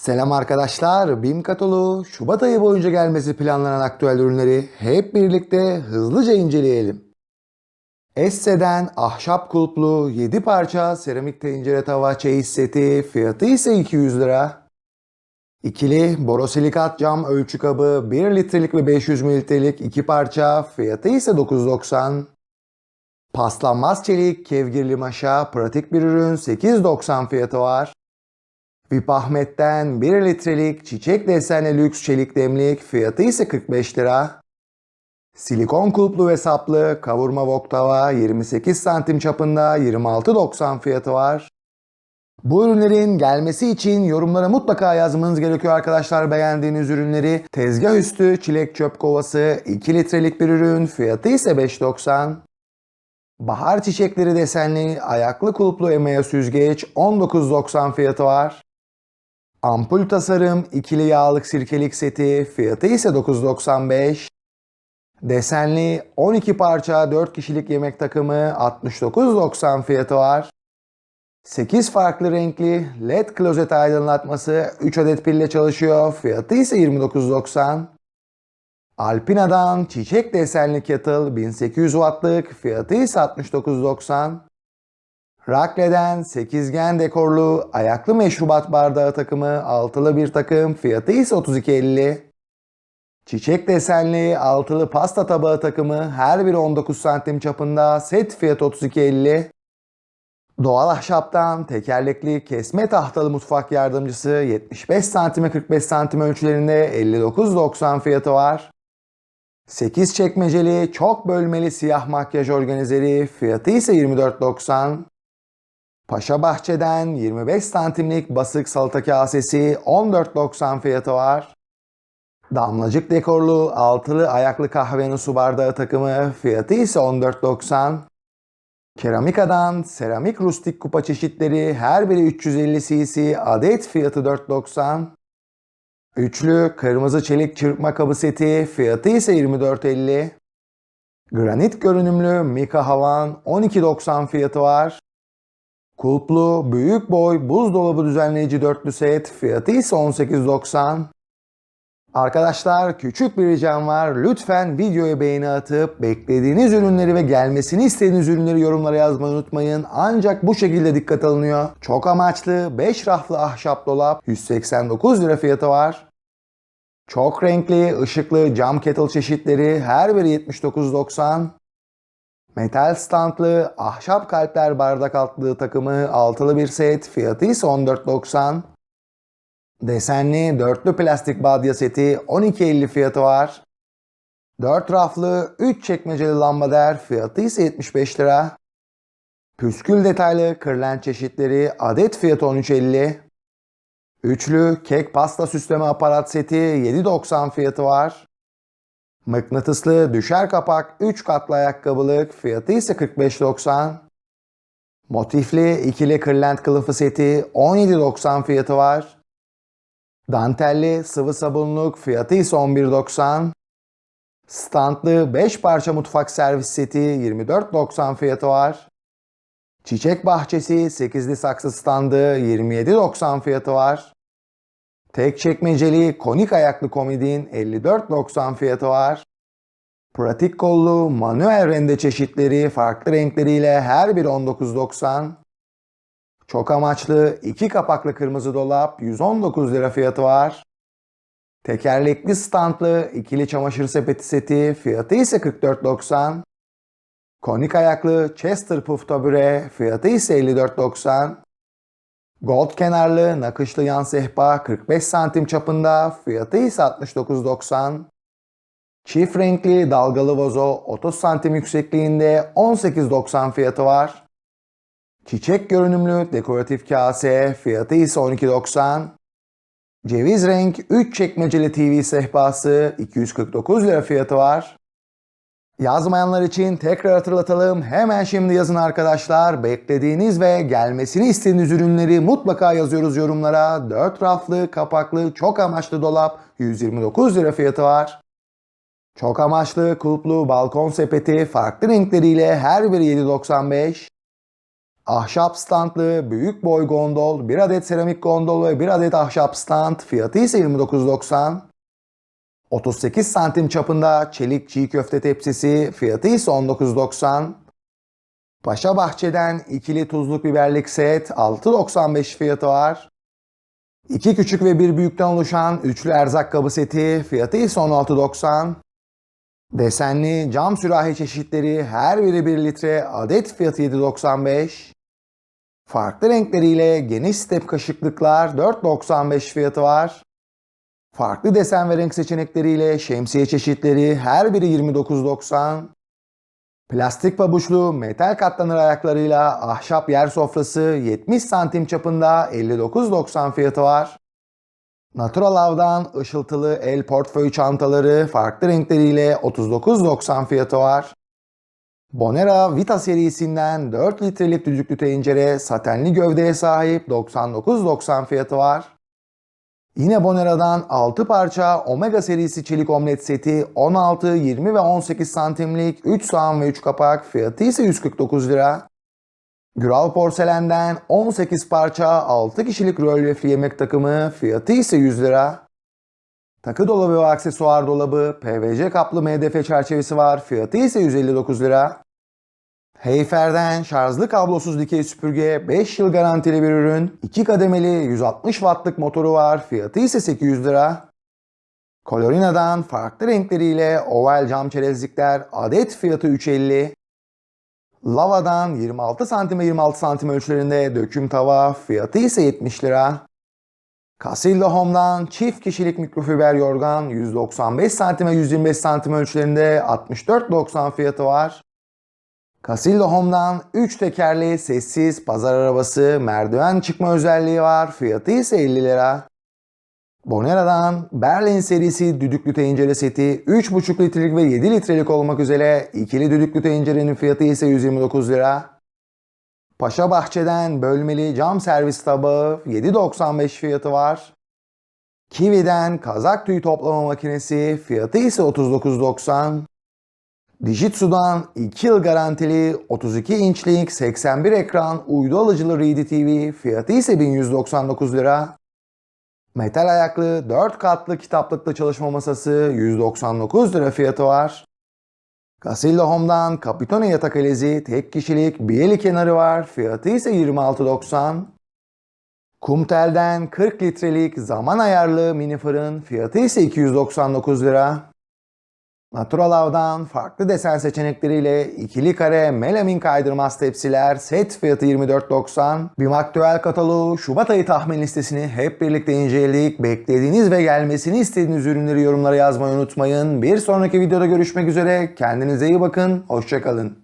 Selam arkadaşlar, BİM Kataloğu Şubat ayı boyunca gelmesi planlanan aktüel ürünleri hep birlikte hızlıca inceleyelim. Esse'den ahşap kulplu 7 parça seramik tencere tava çeyiz seti fiyatı ise 200 lira. İkili borosilikat cam ölçü kabı 1 litrelik ve 500 mililitrelik 2 parça fiyatı ise 9.90. Paslanmaz çelik kevgirli maşa pratik bir ürün 8.90 fiyatı var. VIP Ahmet'ten 1 litrelik çiçek desenli lüks çelik demlik fiyatı ise 45 lira. Silikon kulplu ve saplı kavurma wok tava 28 santim çapında 26.90 fiyatı var. Bu ürünlerin gelmesi için yorumlara mutlaka yazmanız gerekiyor arkadaşlar beğendiğiniz ürünleri. Tezgah üstü çilek çöp kovası 2 litrelik bir ürün fiyatı ise 5.90. Bahar çiçekleri desenli ayaklı kulplu emaya süzgeç 19.90 fiyatı var. Ampul tasarım ikili yağlık sirkelik seti fiyatı ise 9.95. Desenli 12 parça 4 kişilik yemek takımı 69.90 fiyatı var. 8 farklı renkli LED klozet aydınlatması 3 adet pille çalışıyor. Fiyatı ise 29.90. Alpina'dan çiçek desenli kettle 1800 wattlık fiyatı ise 69.90. Rakle'den sekizgen dekorlu ayaklı meşrubat bardağı takımı altılı bir takım fiyatı ise 32.50. Çiçek desenli altılı pasta tabağı takımı her biri 19 santim çapında set fiyatı 32.50. Doğal ahşaptan tekerlekli kesme tahtalı mutfak yardımcısı 75 santime 45 santim ölçülerinde 59.90 fiyatı var. 8 çekmeceli çok bölmeli siyah makyaj organizeri fiyatı ise 24.90. Paşa Bahçe'den 25 santimlik basık salata kasesi 14.90 fiyatı var. Damlacık dekorlu altılı ayaklı kahvenin su bardağı takımı fiyatı ise 14.90. Keramika'dan seramik rustik kupa çeşitleri her biri 350 cc adet fiyatı 4.90. Üçlü kırmızı çelik çırpma kabı seti fiyatı ise 24.50. Granit görünümlü Mika Havan 12.90 fiyatı var. Kulplu büyük boy buzdolabı düzenleyici dörtlü set fiyatı ise 18.90. Arkadaşlar küçük bir ricam var. Lütfen videoya beğeni atıp beklediğiniz ürünleri ve gelmesini istediğiniz ürünleri yorumlara yazmayı unutmayın. Ancak bu şekilde dikkat alınıyor. Çok amaçlı 5 raflı ahşap dolap 189 lira fiyatı var. Çok renkli, ışıklı cam kettle çeşitleri her biri 79.90. Metal standlı ahşap kalpler bardak altlığı takımı altılı bir set fiyatı ise 14.90. Desenli dörtlü plastik badya seti 12.50 fiyatı var. 4 raflı 3 çekmeceli lambader fiyatı ise 75 lira. Püskül detaylı kırlent çeşitleri adet fiyatı 13.50. Üçlü kek pasta süsleme aparat seti 7.90 fiyatı var. Mıknatıslı düşer kapak 3 katlı ayakkabılık fiyatı ise 45.90. Motifli ikili kırlent kılıfı seti 17.90 fiyatı var. Dantelli sıvı sabunluk fiyatı ise 11.90. Standlı 5 parça mutfak servis seti 24.90 fiyatı var. Çiçek bahçesi 8'li saksı standı 27.90 fiyatı var. Tek çekmeceli konik ayaklı komodin 54.90 fiyatı var. Pratik kollu manuel rende çeşitleri farklı renkleriyle her biri 19.90. Çok amaçlı iki kapaklı kırmızı dolap 119 lira fiyatı var. Tekerlekli standlı ikili çamaşır sepeti seti fiyatı ise 44.90. Konik ayaklı Chester Puff tabure fiyatı ise 54.90. Gold kenarlı nakışlı yan sehpa 45 santim çapında fiyatı ise 69.90. Çift renkli dalgalı vazo 30 santim yüksekliğinde 18.90 fiyatı var. Çiçek görünümlü dekoratif kase fiyatı ise 12.90. Ceviz renk 3 çekmeceli TV sehpası 249 lira fiyatı var. Yazmayanlar için tekrar hatırlatalım. Hemen şimdi yazın arkadaşlar. Beklediğiniz ve gelmesini istediğiniz ürünleri mutlaka yazıyoruz yorumlara. 4 raflı, kapaklı, çok amaçlı dolap 129 lira fiyatı var. Çok amaçlı, kulplu balkon sepeti farklı renkleriyle her biri 7.95. ahşap standlı büyük boy gondol, 1 adet seramik gondol ve 1 adet ahşap stand fiyatı ise 29.90. 38 santim çapında çelik çiğ köfte tepsisi fiyatı ise 19.90. Paşa Bahçe'den ikili tuzluk biberlik set 6.95 fiyatı var. İki küçük ve bir büyükten oluşan üçlü erzak kabı seti fiyatı ise 16.90. Desenli cam sürahi çeşitleri her biri 1 litre adet fiyatı 7.95. Farklı renkleriyle geniş step kaşıklıklar 4.95 fiyatı var. Farklı desen ve renk seçenekleriyle şemsiye çeşitleri her biri 29.90. Plastik pabuçlu metal katlanır ayaklarıyla ahşap yer sofrası 70 santim çapında 59.90 fiyatı var. Natural Av'dan ışıltılı el portföy çantaları farklı renkleriyle 39.90 fiyatı var. Bonera Vita serisinden 4 litrelik düdüklü tencere satenli gövdeye sahip 99.90 fiyatı var. Yine Bonera'dan 6 parça Omega serisi çelik omlet seti 16, 20 ve 18 santimlik 3 soğan ve 3 kapak fiyatı ise 149 lira. Güral Porselen'den 18 parça 6 kişilik rölyefli yemek takımı fiyatı ise 100 lira. Takı dolabı ve aksesuar dolabı PVC kaplı MDF çerçevesi var fiyatı ise 159 lira. Heyfer'den şarjlı kablosuz dikey süpürge 5 yıl garantili bir ürün. 2 kademeli 160 wattlık motoru var. Fiyatı ise 800 lira. Colorina'dan farklı renkleriyle oval cam çerezlikler adet fiyatı 350. Lava'dan 26 cm ve 26 cm ölçülerinde döküm tava fiyatı ise 70 lira. Casilda Home'dan çift kişilik mikrofiber yorgan 195 cm ve 125 cm ölçülerinde 64.90 fiyatı var. Casilda Home'dan 3 tekerli sessiz pazar arabası merdiven çıkma özelliği var. Fiyatı ise 50 lira. Bonera'dan Berlin serisi düdüklü tencere seti 3,5 litrelik ve 7 litrelik olmak üzere ikili düdüklü tencerenin fiyatı ise 129 lira. Paşa Bahçe'den bölmeli cam servis tabağı 7.95 fiyatı var. Kiwi'den kazak tüyü toplama makinesi fiyatı ise 39.90. Dijitsu'dan 2 yıl garantili 32 inçlik 81 ekran uydu alıcılı Ready TV fiyatı ise 1199 lira. Metal ayaklı 4 katlı kitaplıklı çalışma masası 199 lira fiyatı var. Casilda Home'dan Capitone yatak alezi tek kişilik bir eli kenarı var fiyatı ise 26.90. Kumtel'den 40 litrelik zaman ayarlı mini fırın fiyatı ise 299 lira. Natural Av'dan farklı desen seçenekleriyle ikili kare melamin kaydırmaz tepsiler set fiyatı 24.90. BİM Aktüel kataloğu Şubat ayı tahmin listesini hep birlikte inceledik. Beklediğiniz ve gelmesini istediğiniz ürünleri yorumlara yazmayı unutmayın. Bir sonraki videoda görüşmek üzere. Kendinize iyi bakın. Hoşçakalın.